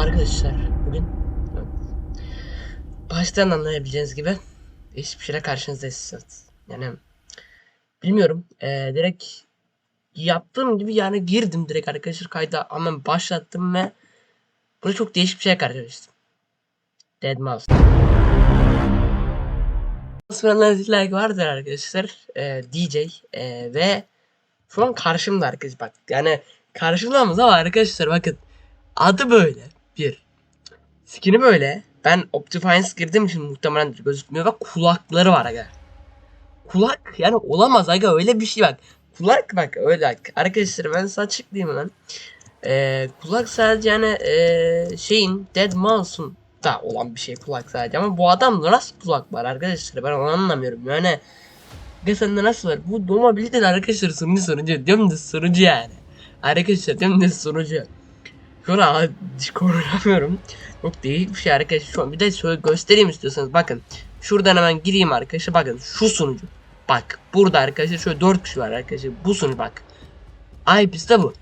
Arkadaşlar bugün baştan anlayabileceğiniz gibi hiçbir şeyle karşınızdayız. Yani bilmiyorum eee, direkt yaptığım gibi yani girdim direkt arkadaşlar kayda hemen başlattım ve burada çok değişik bir şey karşılaştım. Dead Mouse. Sıralarınızda vardır arkadaşlar. Eee, DJ eee, ve şu an karşımda arkadaşlar bak yani karşımdamız ama arkadaşlar bakın adı böyle bir skin'i böyle ben Optifine girdiğim için muhtemelen gözükmüyor ve kulakları var aga kulak yani olamaz aga öyle bir şey bak kulak bak öyle bak arkadaşlar ben size açıklayayım hemen ee, kulak sadece yani ee, şeyin Dead Mouse'un da olan bir şey kulak sadece ama bu adam nasıl kulak var arkadaşlar ben onu anlamıyorum yani Aga sende nasıl var? Bu doğabilir de arkadaşlar sunucu sunucu. Diyorum da sunucu yani. Arkadaşlar diyorum da sunucu. An hiç konuşamıyorum. Çok değişik bir şey arkadaşlar. Şu an bir de şöyle göstereyim istiyorsanız. Bakın. Şuradan hemen gireyim arkadaşlar. Bakın şu sunucu. Bak burada arkadaşlar şöyle 4 kişi var arkadaşlar. Bu sunucu bak. IP'si de bu.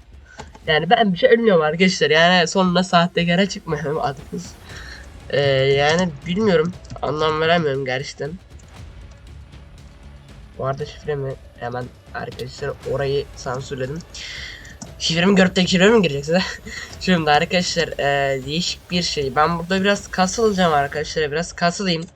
Yani ben bir şey ölmüyorum arkadaşlar. Yani sonunda sahtekara çıkmayalım adımız. Ee, yani bilmiyorum. Anlam veremiyorum gerçekten. Bu arada şifremi hemen arkadaşlar orayı sansürledim. Şifremi görüp de şifremi mi gireceksiniz? Şimdi arkadaşlar eee, değişik bir şey. Ben burada biraz kasılacağım arkadaşlar. Biraz kasılayım.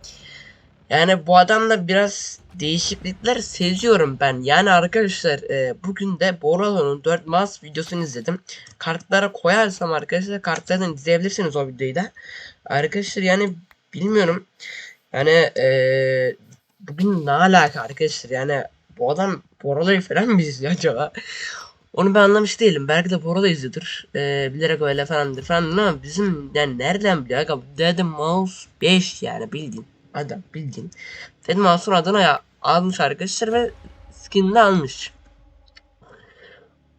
Yani bu adamda biraz değişiklikler seziyorum ben. Yani arkadaşlar eee, bugün de Boralo'nun 4 Mouse videosunu izledim. Kartlara koyarsam arkadaşlar kartlardan izleyebilirsiniz o videoyu da. Arkadaşlar yani bilmiyorum. Yani eee bugün ne alaka arkadaşlar yani bu adam Boralo'yu falan mı izliyor acaba? Onu ben anlamış değilim. Belki de Boralo izliyordur. Ee, bilerek öyle falandır falan ama bizim yani nereden biliyor? Aga, Dead Mouse 5 yani bildiğin. Adam bildiğin. Dead Mouse'un adını ya, almış arkadaşlar ve skinini almış.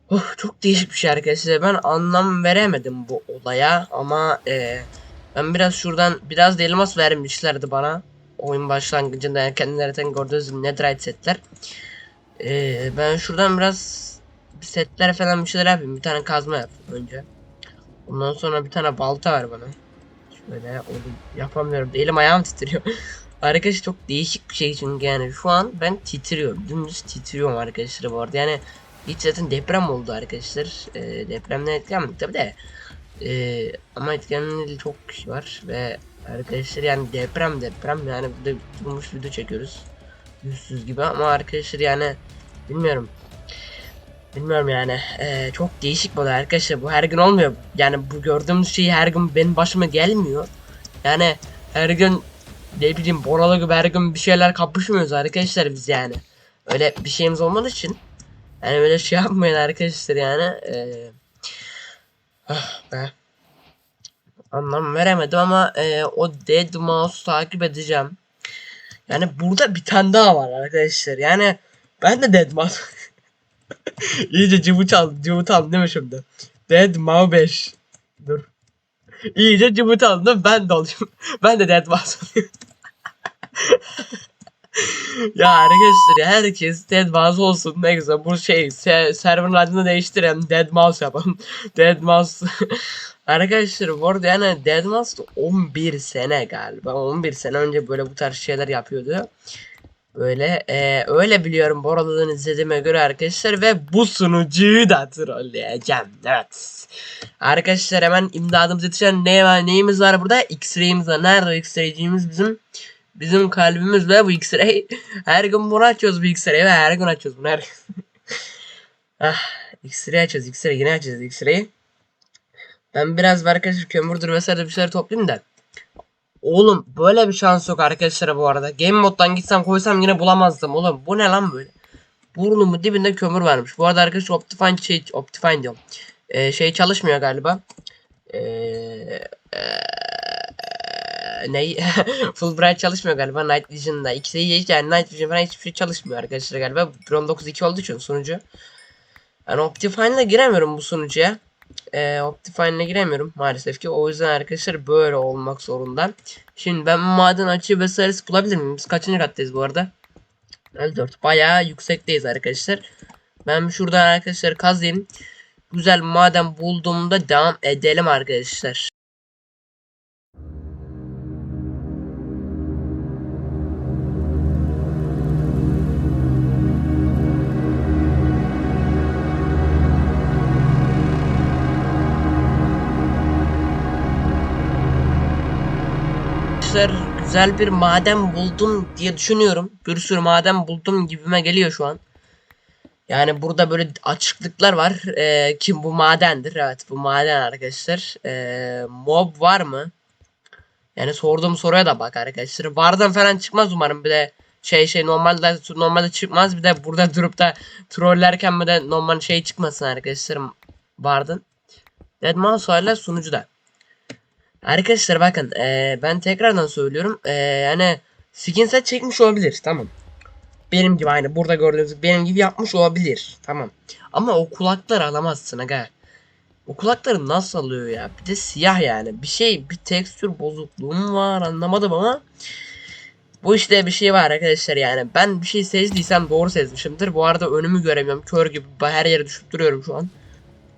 Oh, çok değişik bir şey arkadaşlar. Ben anlam veremedim bu olaya ama e, ben biraz şuradan biraz da elmas vermişlerdi bana oyun başlangıcında yani kendileri gördüğünüz gibi netherite setler. Ee, ben şuradan biraz bir setler falan bir şeyler yapayım. Bir tane kazma yap önce. Ondan sonra bir tane balta ver bana. Şöyle onu yapamıyorum. Elim ayağım titriyor. Arkadaşlar çok değişik bir şey çünkü yani şu an ben titriyorum. Dümdüz titriyorum arkadaşlar bu arada. Yani hiç zaten deprem oldu arkadaşlar. Ee, depremden etkilenmedik tabi de. Ee, ama etkilenmeli çok kişi var ve Arkadaşlar yani deprem deprem yani burada bulmuş video çekiyoruz. Yüzsüz gibi ama arkadaşlar yani bilmiyorum. Bilmiyorum yani ee, çok değişik bu arkadaşlar bu her gün olmuyor. Yani bu gördüğümüz şey her gün benim başıma gelmiyor. Yani her gün ne bileyim Boralı gibi her gün bir şeyler kapışmıyoruz arkadaşlar biz yani. Öyle bir şeyimiz olmadığı için. Yani öyle şey yapmayın arkadaşlar yani. Ee, ah be anlam veremedim ama e, o Dead Mouse takip edeceğim. Yani burada bir tane daha var arkadaşlar. Yani ben de Dead Mouse. İyice cıvıt aldım. Cıvıt aldım değil mi şimdi? Dead Mouse 5. Dur. İyice cıvıt aldım. Ben de olayım. ben de Dead Mouse ya arkadaşlar herkes Dead Mouse olsun ne güzel bu şey se server'ın adını değiştirelim Dead Mouse yapalım Dead Mouse Arkadaşlar bu arada yani Dead Mouse 11 sene galiba 11 sene önce böyle bu tarz şeyler yapıyordu Böyle e, öyle biliyorum bu aralardan izlediğime göre arkadaşlar ve bu sunucuyu da trolleyeceğim evet Arkadaşlar hemen imdadımıza yetişen ne var neyimiz var burada X-Ray'imiz var nerede X-Ray'cimiz bizim Bizim kalbimiz ve bu X-Ray. Her gün bunu açıyoruz bu X-Ray'i ve her gün açıyoruz bunu her gün. ah, X-Ray açıyoruz X-Ray yine açacağız X-Ray'i. Ben biraz arkadaşlar kömürdür vesaire bir şeyler toplayayım da. Oğlum böyle bir şans yok arkadaşlar bu arada. Game moddan gitsem koysam yine bulamazdım oğlum. Bu ne lan böyle? Burnumun dibinde kömür varmış. Bu arada arkadaşlar Optifine şey Optifine diyorum. Ee, şey çalışmıyor galiba. Eee ne Fulbright çalışmıyor galiba Night Vision'da. İkisi iyi yani Night Vision falan hiçbir şey çalışmıyor arkadaşlar galiba. 1.9.2 olduğu için sunucu. Yani Optifine'la giremiyorum bu sunucuya. Ee, Optifine'la giremiyorum maalesef ki. O yüzden arkadaşlar böyle olmak zorunda. Şimdi ben maden açığı vesairesi bulabilir miyim? Biz kaçıncı kattayız bu arada? 54. Bayağı yüksekteyiz arkadaşlar. Ben şuradan arkadaşlar kazayım. Güzel maden bulduğumda devam edelim arkadaşlar. Arkadaşlar güzel bir maden buldum diye düşünüyorum. Bir sürü maden buldum gibime geliyor şu an. Yani burada böyle açıklıklar var. Ee, kim bu madendir? Evet bu maden arkadaşlar. Ee, mob var mı? Yani sorduğum soruya da bak arkadaşlar. Vardan falan çıkmaz umarım. Bir de şey şey normalde normalde çıkmaz. Bir de burada durup da trollerken bir de normal şey çıkmasın arkadaşlar. Vardan. Dead Mouse hala sunucuda. Arkadaşlar bakın eee, ben tekrardan söylüyorum. Eee, yani skin set çekmiş olabilir. Tamam. Benim gibi aynı burada gördüğünüz benim gibi yapmış olabilir. Tamam. Ama o kulakları alamazsın aga. O kulakları nasıl alıyor ya? Bir de siyah yani. Bir şey bir tekstür bozukluğu mu var anlamadım ama bu işte bir şey var arkadaşlar yani. Ben bir şey sezdiysem doğru sezmişimdir. Bu arada önümü göremiyorum. Kör gibi her yere düşüp duruyorum şu an.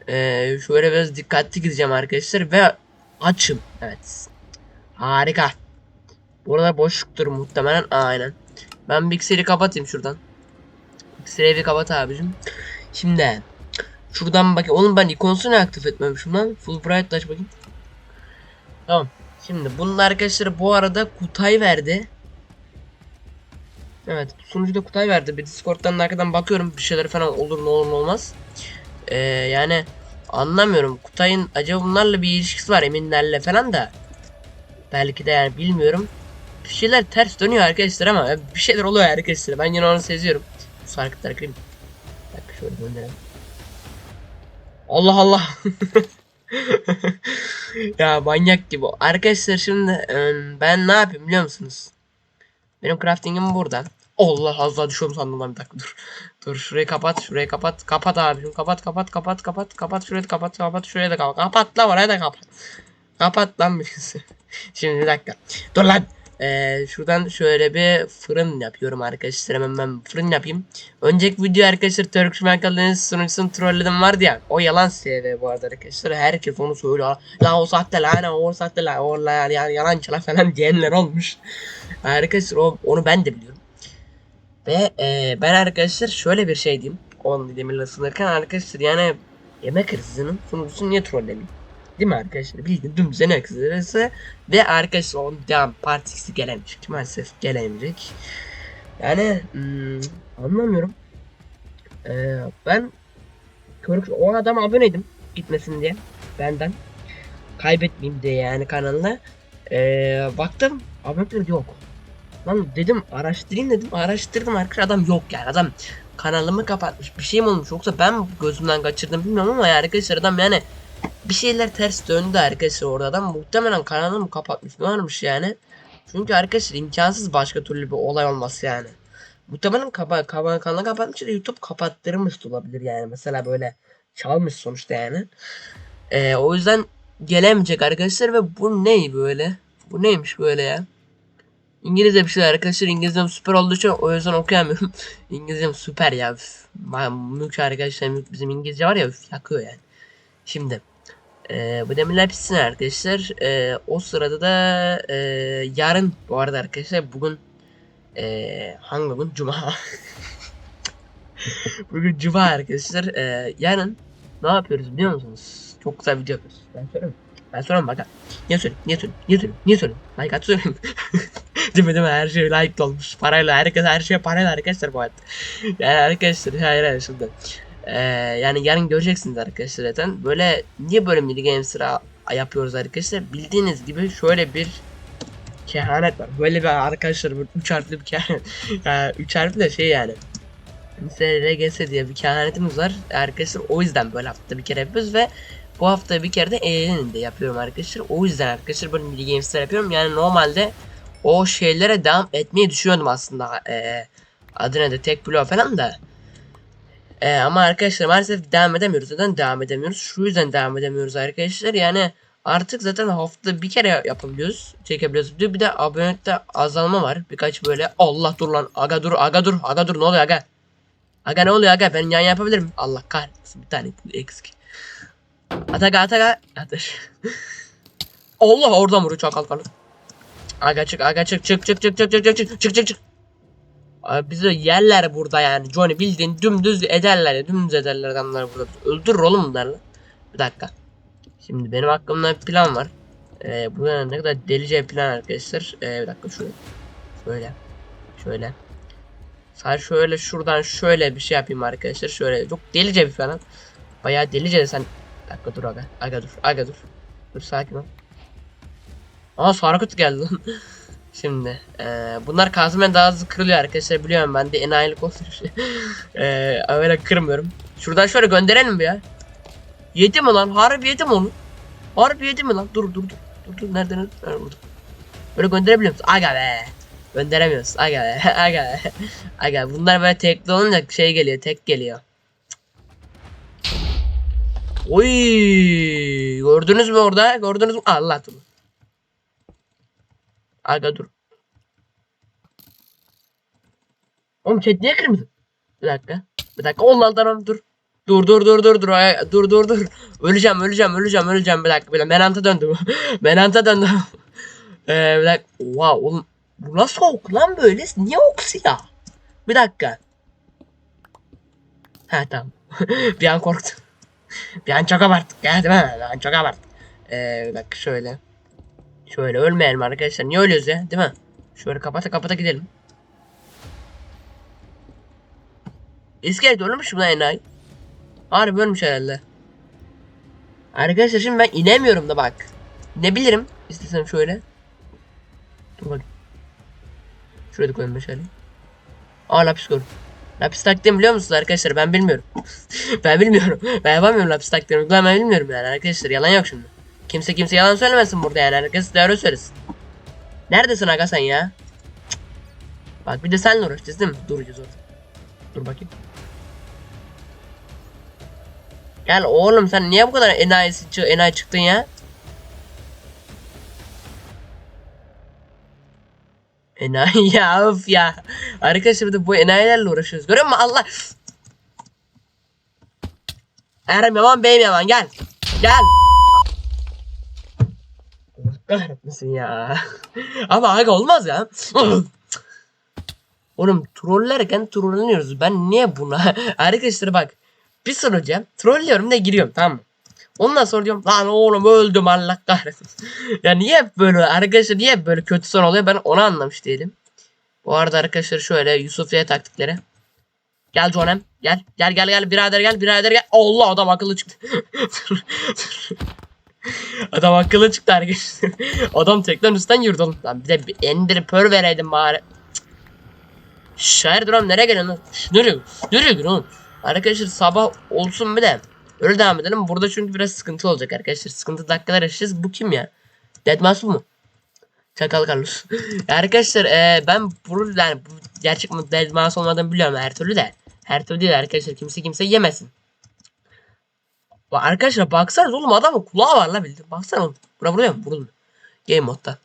Ee, şöyle biraz dikkatli gideceğim arkadaşlar ve açım. Evet. Harika. Burada boşluktur muhtemelen. Aynen. Ben Pixel'i kapatayım şuradan. Pixel'i bir kapat abicim. Şimdi şuradan bakayım. Oğlum ben ikonsunu aktif etmemişim lan. Full bright aç bakayım. Tamam. Şimdi bunun arkadaşlar bu arada Kutay verdi. Evet sunucuda Kutay verdi. Bir Discord'dan da arkadan bakıyorum bir şeyler falan olur ne olur ne olmaz. Ee, yani anlamıyorum. Kutay'ın acaba bunlarla bir ilişkisi var eminlerle falan da. Belki de yani bilmiyorum. Bir şeyler ters dönüyor arkadaşlar ama bir şeyler oluyor arkadaşlar. Ben yine onu seziyorum. Bu sarkıtları kırayım. Bak şöyle döndürelim. Allah Allah. ya manyak gibi. Arkadaşlar şimdi ben ne yapayım biliyor musunuz? Benim craftingim burada. Allah az daha düşüyorum sandım lan bir dakika dur. Dur şurayı kapat şurayı kapat. Kapat abicim kapat kapat kapat kapat kapat şurayı kapat kapat şurayı da kapat. Kapat lan orayı da kapat. Kapat lan birisi. Şimdi bir dakika. Dur lan. Ee, şuradan şöyle bir fırın yapıyorum arkadaşlar. Hemen ben fırın yapayım. Önceki video arkadaşlar Turkish Michael'ın sunucusunu trolledim vardı ya. O yalan CV bu arada arkadaşlar. Herkes onu söylüyor. La o sahte la o sahte la o la yani yalancı falan diyenler olmuş. Arkadaşlar o, onu ben de biliyorum. Ve e, ben arkadaşlar şöyle bir şey diyeyim. 10 demirle sınırken arkadaşlar yani yemek hırsızının sunucusunu niye trollemeyeyim? Değil mi arkadaşlar? Bildiğin dümdüz yemek hırsızı ve arkadaşlar onun devam partisi gelemeyecek. Maalesef gelemeyecek. Yani hmm, anlamıyorum. Ee, ben Körük o adama aboneydim gitmesin diye benden kaybetmeyeyim diye yani kanalına ee, baktım aboneler yok Lan dedim araştırayım dedim. Araştırdım arkadaşlar adam yok yani. Adam kanalımı kapatmış. Bir şey mi olmuş yoksa ben gözümden kaçırdım bilmiyorum ama ya arkadaşlar adam yani bir şeyler ters döndü arkadaşlar orada adam muhtemelen kanalımı kapatmış ne varmış yani. Çünkü arkadaşlar imkansız başka türlü bir olay olması yani. Muhtemelen kapa kapa kanalı kapatmış da YouTube kapattırmış olabilir yani. Mesela böyle çalmış sonuçta yani. Ee, o yüzden gelemeyecek arkadaşlar ve bu ne böyle? Bu neymiş böyle ya? İngilizce bir şeyler arkadaşlar İngilizcem süper olduğu için o yüzden okuyamıyorum. İngilizcem süper ya. Üf. Mülk arkadaşlar bizim İngilizce var ya üf, yakıyor yani. Şimdi e, bu demirler pişsin arkadaşlar. E, o sırada da e, yarın bu arada arkadaşlar bugün e, hangi gün? Cuma. bugün Cuma arkadaşlar. E, yarın ne yapıyoruz biliyor musunuz? Çok güzel video yapıyoruz. Ben söyleyeyim. Ben söyleyeyim bak. Niye söyleyeyim? Niye söyleyeyim? Niye söyleyeyim? Niye söyleyeyim? Like at söyleyeyim. değil mi değil mi? Her şey like olmuş. Parayla herkes her şey parayla arkadaşlar bu hayatta. Yani arkadaşlar hayır hayır şimdi. Ee, yani yarın göreceksiniz arkadaşlar zaten. Böyle niye böyle mini game sıra yapıyoruz arkadaşlar? Bildiğiniz gibi şöyle bir kehanet var. Böyle bir arkadaşlar böyle üç harfli bir kehanet. yani üç harfli de şey yani. Mesela RGS diye bir kehanetimiz var. Arkadaşlar o yüzden böyle hafta bir kere yapıyoruz ve bu hafta bir kere de eğlenin de yapıyorum arkadaşlar. O yüzden arkadaşlar böyle mini games'ler yapıyorum. Yani normalde o şeylere devam etmeyi düşünüyordum aslında. Ee, adı ne de tek bloğu falan da. Ee, ama arkadaşlar maalesef devam edemiyoruz. Neden devam edemiyoruz? Şu yüzden devam edemiyoruz arkadaşlar. Yani artık zaten hafta bir kere yapabiliyoruz. Çekebiliyoruz. Bir de abonelikte azalma var. Birkaç böyle Allah dur lan. Aga dur aga dur aga dur ne oluyor aga? Aga ne oluyor aga? Ben yan yapabilirim. Allah kahretsin bir tane eksik. Ataga ataga. Atış. Allah oradan vuruyor çakal kanı. Aga çık aga çık çık çık çık çık çık çık çık çık çık çık. Bizi yerler burada yani Johnny bildiğin dümdüz ederler ya dümdüz ederler adamlar burada. Öldürür oğlum bunlarla. Bir dakika. Şimdi benim aklımda bir plan var. Ee, bu ne kadar delice bir plan arkadaşlar. Ee, bir dakika şöyle. Şöyle. Şöyle. Sadece şöyle şuradan şöyle bir şey yapayım arkadaşlar. Şöyle çok delice bir falan. Bayağı delice de sen. Bir dakika dur aga. Aga dur. Aga dur. Dur sakin ol. Aa sarkıt geldi lan. Şimdi eee bunlar kazmen daha hızlı kırılıyor arkadaşlar biliyorum ben de enayilik olsun. eee öyle kırmıyorum. Şuradan şöyle gönderelim bir ya. Yedi mi lan? Harbi yedi mi onu? Harbi yedi mi lan? Dur dur dur. Dur dur nereden? Nerede burada? Böyle gönderebiliyor musun? Aga be. Gönderemiyoruz. Aga be. Aga be. Aga bunlar böyle tekli olunca şey geliyor. Tek geliyor. Oy gördünüz mü orada? Gördünüz mü? Allah dur. Aga dur. Oğlum chat niye kırmızı? Bir dakika. Bir dakika. Allah tamam dur. Dur dur dur dur dur Ay, dur dur dur. Öleceğim öleceğim öleceğim öleceğim bir dakika. Bir dakika. Menanta döndüm. Menanta döndüm. ee, bir dakika. Oha oğlum. Bu nasıl ok lan böyle? Niye ok siyah? Bir dakika. Ha tamam. bir an korktum. bir an çok abarttık ya değil? Bir an çok abarttık. Ee, bir dakika şöyle. Şöyle ölmeyelim arkadaşlar. Niye ölüyoruz ya? Değil mi? Şöyle kapata kapata gidelim. İskelet ölmüş mü lan enayi? Harbi ölmüş herhalde. Arkadaşlar şimdi ben inemiyorum da bak. Ne bilirim? İstesem şöyle. Dur bak. Şuraya da koyayım şöyle. Aa lapis koydum. Lapis taktiğimi biliyor musunuz arkadaşlar? Ben bilmiyorum. ben bilmiyorum. Ben yapamıyorum lapis taktiğimi. Ben bilmiyorum yani arkadaşlar. Yalan yok şimdi. Kimse kimse yalan söylemesin burada yani. Herkes doğru söylesin. Neredesin aga sen ya? Bak bir de senle uğraşacağız değil mi? Duracağız orada. Dur bakayım. Gel oğlum sen niye bu kadar enayisi, çı- enayi çıktın ya? Enayi ya of ya. Arkadaşlar de bu enayilerle uğraşıyoruz. Görüyor musun Allah? Erem yaman beyim yaman gel. Gel. Kahretmesin ya. Ama aga olmaz ya. Oğlum trollerken trolleniyoruz. Ben niye buna? Arkadaşlar bak. Bir sonuca trollüyorum da giriyorum tamam mı? Ondan sonra diyorum lan oğlum öldüm Allah kahretsin. ya niye hep böyle arkadaşlar niye hep böyle kötü son oluyor ben onu anlamış değilim. Bu arada arkadaşlar şöyle Yusuf'ya taktikleri. Gel Jonem gel gel gel gel birader gel birader gel. Allah adam akıllı çıktı. Adam akıllı çıktı arkadaşlar. adam tekten üstten yürüdü oğlum. Lan bir de bir ender pör vereydim bari. Şair duram nereye geliyorsun Nereye? Nereye gidiyorsun? Arkadaşlar sabah olsun bir de. Öyle devam edelim. Burada çünkü biraz sıkıntı olacak arkadaşlar. Sıkıntı dakikalar yaşayacağız. Bu kim ya? Deadmas bu mu? Çakal Carlos. Arkadaşlar e, ben bu yani bu gerçek mi Deadmas olmadığını biliyorum her türlü de. Her türlü değil arkadaşlar. Kimse kimse yemesin. Bak arkadaşlar baksanız oğlum adamın kulağı var la bildim. Baksana oğlum. Bura vuruyor mu? Vurulmuyor. Game modda.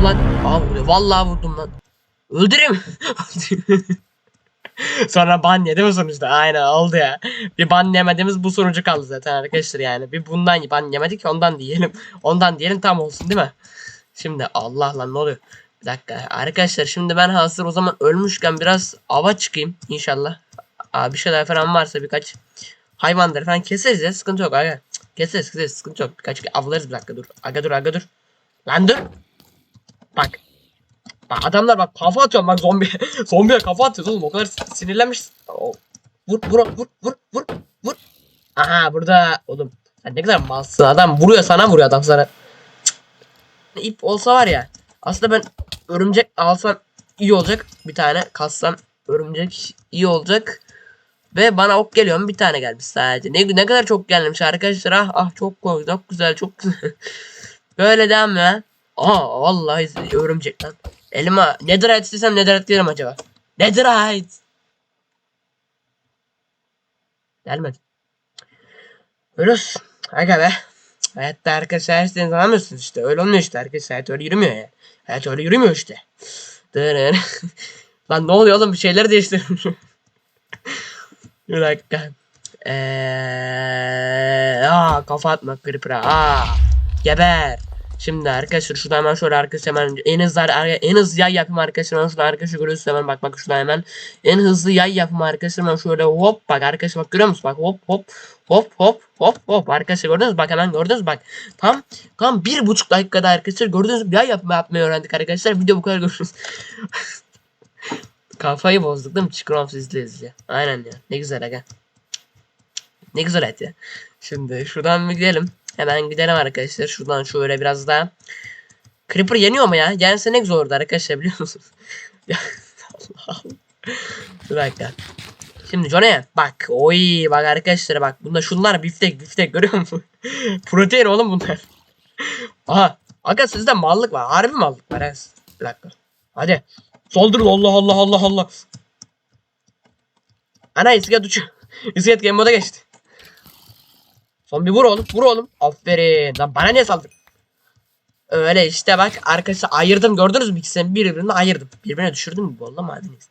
Ulan aa. Vallahi vurdum lan. Öldüreyim. Sonra ban yedi mi sonuçta? Aynen oldu ya. Bir ban yemediğimiz bu sonucu kaldı zaten arkadaşlar yani. Bir bundan ban yemedik ondan diyelim. Ondan diyelim tam olsun değil mi? Şimdi Allah lan ne oluyor? Bir dakika arkadaşlar şimdi ben hazır o zaman ölmüşken biraz ava çıkayım inşallah. Aa, bir şeyler falan varsa birkaç hayvanları falan keseriz ya sıkıntı yok aga. Keseriz keseriz sıkıntı yok. Birkaç avlarız bir dakika dur. Aga dur aga dur. Lan dur. Bak. Bak adamlar bak kafa atıyor bak zombi. Zombiye kafa atıyoruz oğlum o kadar sinirlenmiş. O- Vur vur vur vur vur vur. Aha burada oğlum. Sen ne kadar malsın adam vuruyor sana vuruyor adam sana. Cık. İp olsa var ya. Aslında ben örümcek alsam iyi olacak. Bir tane kassam örümcek iyi olacak. Ve bana ok geliyor mu? bir tane gelmiş sadece. Ne, ne kadar çok gelmiş arkadaşlar. Ah ah çok güzel çok güzel çok. Böyle devam ya. Aa vallahi örümcek lan. Elime netherite istesem netherite gelir mi acaba? Netherite. Gelmedi. Olsun. Aga be. Hayatta arkadaşlar her şeyi anlamıyorsunuz işte. Öyle olmuyor işte arkadaşlar. Hayat öyle yürümüyor ya. Hayat öyle yürümüyor işte. Lan ne oluyor oğlum bir şeyler değiştirdim. Bir dakika. Eee, aa kafa atma creeper'a. Geber. Şimdi arkadaşlar şurada hemen şöyle arkadaşlar hemen en hızlı en hızlı yay yapayım arkadaşlar hemen şurada arkadaşlar görüyorsunuz hemen bak bak şurada hemen. En hızlı yay yapayım arkadaşlar hemen şöyle hop bak arkadaşlar bak görüyor musunuz bak hop hop hop hop hop hop. Arkadaşlar gördünüz bak hemen gördünüz bak tam tam bir buçuk dakikada arkadaşlar gördünüz yay yapma yapmayı öğrendik arkadaşlar. Video bu kadar görüşürüz kafayı bozduk değil mi Çikolom izle izle aynen ya ne güzel aga ne güzel et ya şimdi şuradan bir gidelim Hemen gidelim arkadaşlar. Şuradan şöyle biraz daha. Creeper yeniyor mu ya? Yense ne güzel olurdu arkadaşlar biliyor musunuz? Ya, Allah Allah. Bir dakika. Şimdi Johnny bak. Oy bak arkadaşlar bak. Bunda şunlar biftek biftek görüyor musun? Protein oğlum bunlar. Aha. Aga sizde mallık var. Harbi mallık var. Bir dakika. Hadi. Saldırın Allah Allah Allah Allah. Ana iskelet uçuyor. İskelet game moda geçti. Son bir vur oğlum. Vur oğlum. Aferin. Lan bana niye saldır? Öyle işte bak arkadaşlar ayırdım gördünüz mü ikisini birbirine ayırdım. Birbirine düşürdüm bu Allah madeniz.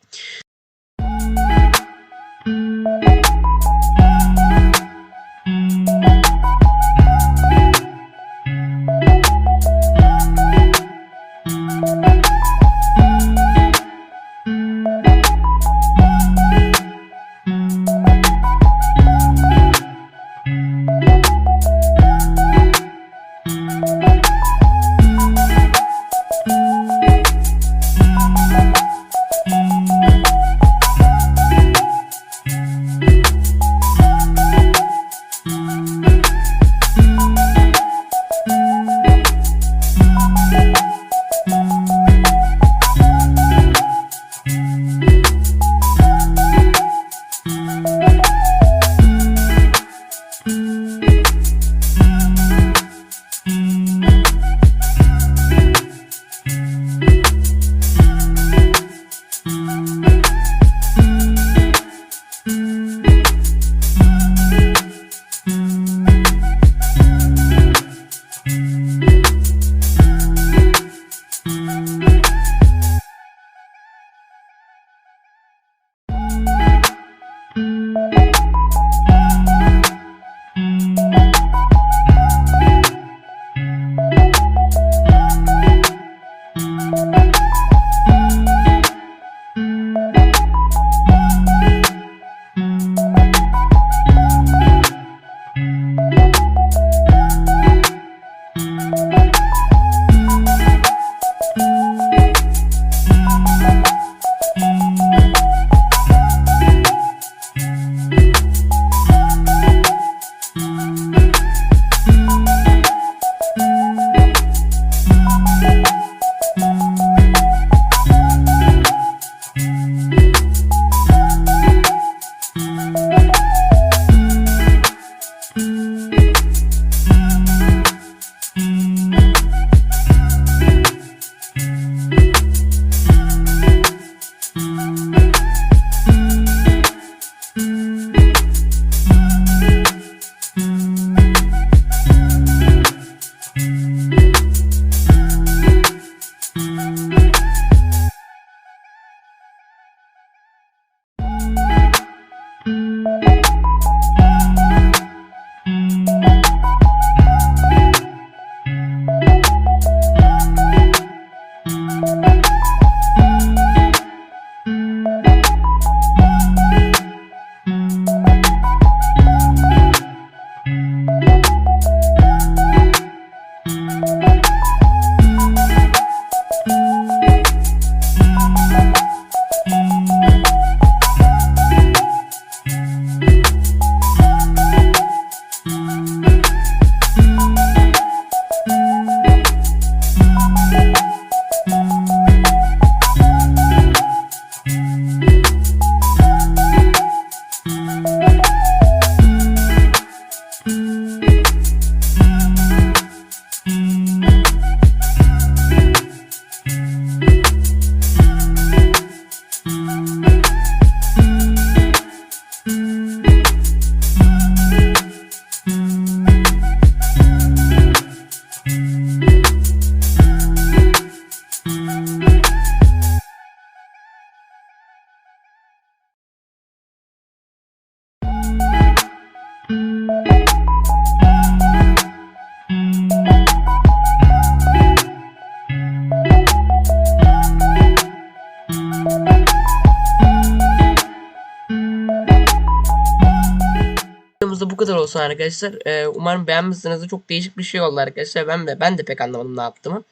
Olsun arkadaşlar. Ee, umarım beğenmişsinizdir. Çok değişik bir şey oldu arkadaşlar. Ben de ben de pek anlamadım ne yaptığımı.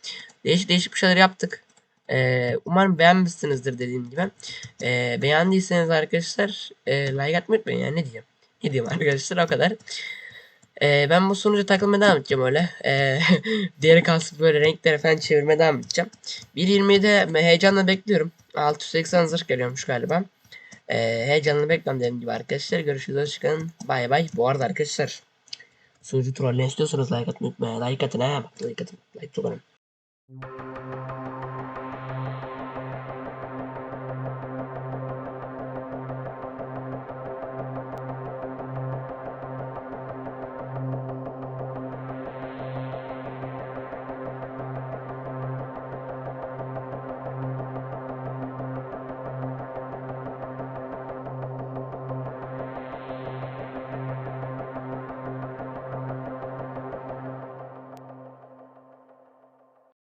Değişik değişik bir şeyler yaptık. Ee, umarım beğenmişsinizdir dediğim gibi. Ee, beğendiyseniz arkadaşlar e, like atmayı unutmayın. Yani ne diyeyim? Ne diyeyim arkadaşlar o kadar. Ee, ben bu sonuca takılmaya devam edeceğim öyle. Ee, diğeri kalsın böyle renkleri falan çevirmeye devam edeceğim. 1.20'de heyecanla bekliyorum. 680 zırh geliyormuş galiba. Ee, heyecanla bekliyorum dediğim gibi arkadaşlar. Görüşürüz. Hoşçakalın. Bay bay. Bu arada arkadaşlar. Sunucu trolleyin istiyorsanız like atmayı unutmayın. Like atın ha. Like atın. Like çok önemli.